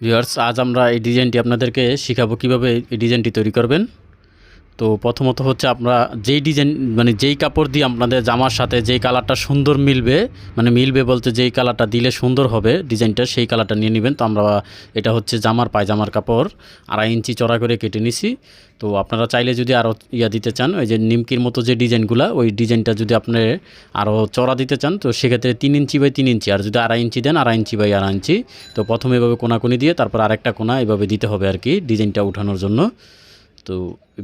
Viewers আজ আমরা এই ডিজাইনটি আপনাদেরকে শিখাবো কীভাবে এই ডিজাইনটি তৈরি করবেন। তো প্রথমত হচ্ছে আমরা যেই ডিজাইন মানে যেই কাপড় দিয়ে আপনাদের জামার সাথে যেই কালারটা সুন্দর মিলবে মানে মিলবে বলতে যেই কালারটা দিলে সুন্দর হবে ডিজাইনটা সেই কালারটা নিয়ে নেবেন। তো আমরা এটা হচ্ছে জামার, পায়জামার কাপড়, আড়াই ইঞ্চি চড়া করে কেটে নিছি। তো আপনারা চাইলে যদি আরও ইয়া দিতে চান, ওই যে নিমকির মতো যে ডিজাইনগুলো, ওই ডিজাইনটা যদি আপনি আরও চড়া দিতে চান, তো সেক্ষেত্রে তিন ইঞ্চি বাই তিন ইঞ্চি, আর যদি আড়াই ইঞ্চি দেন, আড়াই ইঞ্চি বাই আড়াই ইঞ্চি। তো প্রথমে এভাবে কোনাকুনি দিয়ে, তারপর আরেকটা কোনা এভাবে দিতে হবে আর কি, ডিজাইনটা উঠানোর জন্য। তো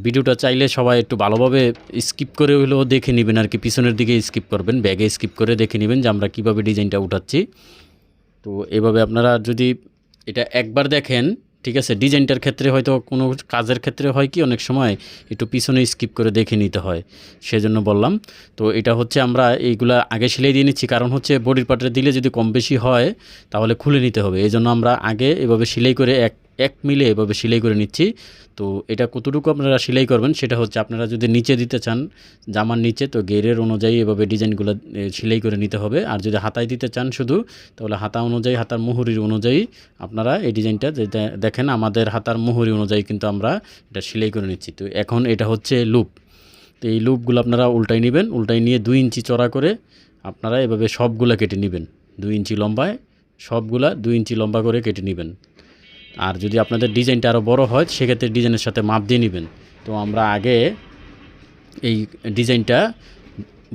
ভিডিওটা চাইলে সবাই একটু ভালোভাবে স্কিপ করে হলেও দেখে নেবেন আর কি। পিছনের দিকে স্কিপ করবেন ব্যাগে স্কিপ করে দেখে নেবেন যে আমরা কীভাবে ডিজাইনটা উঠাচ্ছি। তো এভাবে আপনারা যদি এটা একবার দেখেন, ঠিক আছে, ডিজাইনটার ক্ষেত্রে হয়তো কোনো কাজের ক্ষেত্রে হয় কি, অনেক সময় একটু পিছনে স্কিপ করে দেখে নিতে হয়, সেজন্য বললাম। তো এটা হচ্ছে আমরা এইগুলা আগে সেলাই দিয়ে নিচ্ছি, কারণ হচ্ছে বডির পার্টে দিলে যদি কম বেশি হয়, তাহলে খুলে নিতে হবে। এই জন্য আমরা আগে এভাবে সেলাই করে এক এক মিলে এভাবে সেলাই করে নিচ্ছি। তো এটা কতটুকু আপনারা সেলাই করবেন সেটা হচ্ছে আপনারা যদি নিচে দিতে চান, জামার নিচে, তো গেরের অনুযায়ী এভাবে ডিজাইনগুলো সেলাই করে নিতে হবে। আর যদি হাতায় দিতে চান শুধু, তাহলে হাতা অনুযায়ী, হাতার মুহুরির অনুযায়ী আপনারা এই ডিজাইনটা দেখেন আমাদের হাতার মুহুরি অনুযায়ী কিন্তু আমরা এটা সেলাই করে নিচ্ছি। তো এখন এটা হচ্ছে লুপ। তো এই লুপগুলো আপনারা উল্টাই নেবেন উল্টাই নিয়ে দুই ইঞ্চি চড়া করে আপনারা এভাবে সবগুলা কেটে নেবেন। দুই ইঞ্চি লম্বায় সবগুলা দুই ইঞ্চি লম্বা করে কেটে নেবেন। আর যদি আপনাদের ডিজাইনটা আরও বড় হয়, সেক্ষেত্রে ডিজাইনের সাথে মাপ দিয়ে নেবেন। তো আমরা আগে এই ডিজাইনটা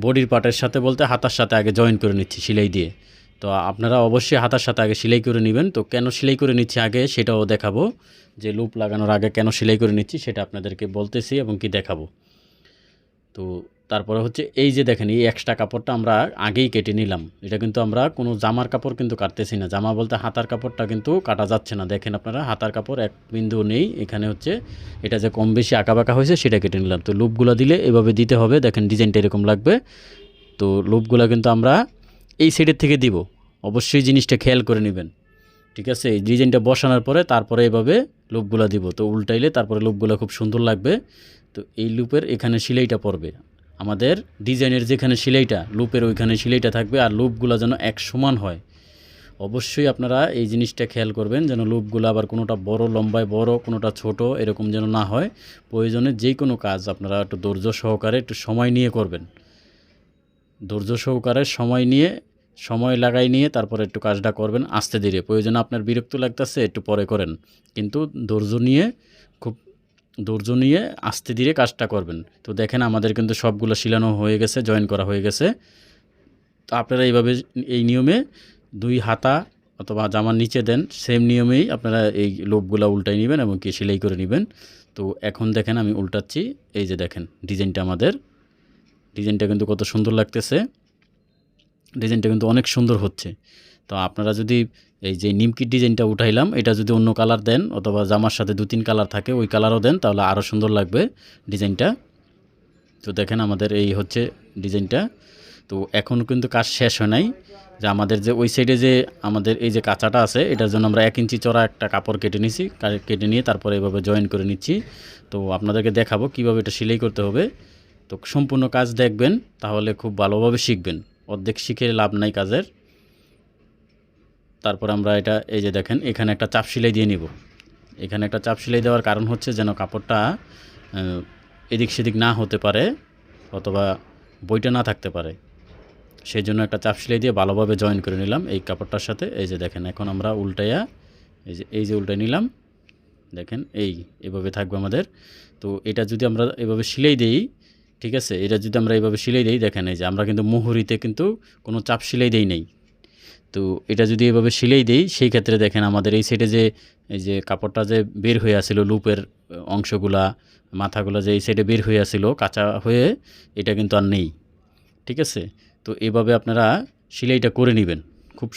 বডির পার্টের সাথে বলতে হাতার সাথে আগে জয়েন করে নিচ্ছি সেলাই দিয়ে। তো আপনারা অবশ্যই হাতার সাথে আগে সেলাই করে নেবেন। তো কেন সেলাই করে নিচ্ছি আগে সেটাও দেখাবো, যে লুপ লাগানোর আগে কেন সেলাই করে নিচ্ছি সেটা আপনাদেরকে বলতেছি এবং কি দেখাবো। তো তারপরে হচ্ছে এই যে দেখেন, এই এক্সট্রা কাপড়টা আমরা আগেই কেটে নিলাম। এটা কিন্তু আমরা কোনো জামার কাপড় কিন্তু কাটতেছি না। জামা বলতে হাতার কাপড়টা কিন্তু কাটা যাচ্ছে না। দেখেন আপনারা, হাতার কাপড় এক বিন্দু নেই। এখানে হচ্ছে এটা যে কম বেশি আঁকাবাঁকা হয়েছে, সেটা কেটে নিলাম। তো লুপগুলো দিলে এভাবে দিতে হবে। দেখেন, ডিজাইনটা এরকম লাগবে। তো লুপগুলো কিন্তু আমরা এই সাইডের থেকে দিব। অবশ্যই জিনিসটা খেয়াল করে নেবেন। ঠিক আছে? এই ডিজাইনটা বসানোর পরে তারপরে এভাবে লুপগুলো দিব। তো উল্টাইলে তারপরে লুপগুলো খুব সুন্দর লাগবে। তো এই লুপের এখানে সিলাইটা পড়বে। আমাদের ডিজাইনের যেখানে সিলাইটা, লুপের ওইখানে সিলাইটা থাকবে আর লুপগুলো যেন এক সমান হয়। অবশ্যই আপনারা এই জিনিসটা খেয়াল করবেন যেন লুপগুলো আবার কোনোটা বড় লম্বায় বড়, কোনোটা ছোট এরকম যেন না হয়। প্রয়োজনে যে কোনো কাজ আপনারা একটু ধৈর্য সহকারে একটু সময় নিয়ে করবেন। ধৈর্য সহকারে সময় নিয়ে, সময় লাগাই নিয়ে তারপরে একটু কাজটা করবেন আস্তে ধীরে। প্রয়োজনে আপনার বিরক্ত লাগতেছে, একটু পরে করেন। কিন্তু ধৈর্য নিয়ে ধৈর্য নিয়ে আস্তে ধীরে কাজটা করবেন। তো দেখেন আমাদের কিন্তু সবগুলো শিলানো হয়ে গেছে, জয়েন করা হয়ে গেছে। তো আপনারা এইভাবে এই নিয়মে দুই হাতা অথবা জামার নিচে দেন, সেম নিয়মেই আপনারা এই লোভগুলো উল্টাই নেবেন এবং কি সেলাই করে নেবেন। তো এখন দেখেন আমি উল্টাচ্ছি, এই যে দেখেন ডিজাইনটা আমাদের। ডিজাইনটা কিন্তু কত সুন্দর লাগতেছে। ডিজাইনটা কিন্তু অনেক সুন্দর হচ্ছে। তো আপনারা যদি এই যে নিমকির ডিজাইনটা উঠাইলাম, এটা যদি অন্য কালার দেন অথবা জামার সাথে দু তিন কালার থাকে, ওই কালারও দেন, তাহলে আরও সুন্দর লাগবে ডিজাইনটা। তো দেখেন আমাদের এই হচ্ছে ডিজাইনটা। তো এখনও কিন্তু কাজ শেষ হয় নাই। যে আমাদের যে ওই সাইডে যে আমাদের এই যে কাঁচাটা আছে, এটার জন্য আমরা এক ইঞ্চি চড়া একটা কাপড় কেটে নিছি কেটে নিয়ে তারপরে এভাবে জয়েন করে নিচ্ছি। তো আপনাদেরকে দেখাবো কীভাবে এটা সেলাই করতে হবে। তো সম্পূর্ণ কাজ দেখবেন, তাহলে খুব ভালোভাবে শিখবেন। অর্ধেক শিখে লাভ নাই কাজের। তারপর আমরা এটা, এই যে দেখেন, এখানে একটা চাপ সেলাই দিয়ে নিব। এখানে একটা চাপ সেলাই দেওয়ার কারণ হচ্ছে যেন কাপড়টা এদিক সেদিক না হতে পারে অথবা বইটা না থাকতে পারে। সেই জন্য একটা চাপ সেলাই দিয়ে ভালোভাবে জয়েন করে নিলাম এই কাপড়টার সাথে। এই যে দেখেন, এখন আমরা উল্টাইয়া, এই যে এই যে উল্টাই নিলাম। দেখেন, এই, এভাবে থাকবে আমাদের। তো এটা যদি আমরা এভাবে সেলাই দিই, ঠিক আছে? এটা যদি আমরা এইভাবে সেলাই দিই, দেখেন এই যে আমরা কিন্তু মুহুরিতে কিন্তু কোনো চাপ সেলাই দেই নেই। তো এটা যদি এভাবে সেলাই দিই, সেই ক্ষেত্রে দেখেন আমাদের এই সাইডে যে, এই যে কাপড়টা যে বের হয়ে আসছিল লুপের অংশগুলা, মাথাগুলো যে এই সাইডে বের হয়ে আসছিল কাঁচা হয়ে এটা কিন্তু আর নেই, ঠিক আছে? তো এভাবে আপনারা সেলাইটা করে নেবেন, খুব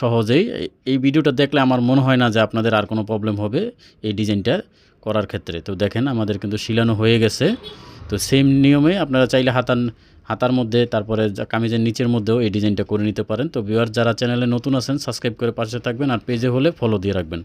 সহজেই। এই ভিডিওটা দেখলে আমার মনে হয় না যে আপনাদের আর কোনো প্রবলেম হবে এই ডিজাইনটা করার ক্ষেত্রে। তো দেখেন আমাদের কিন্তু শিলানো হয়ে গেছে। তো সেম নিয়মে আপনারা চাইলে হাতান, হাতার মধ্যে, তারপরে কামিজের নিচের মধ্যেও এই ডিজাইনটা করে নিতে পারেন। তো ভিউয়ার যারা চ্যানেলে নতুন আছেন সাবস্ক্রাইব করে পাশে থাকবেন আর পেজে হলে ফলো দিয়ে রাখবেন।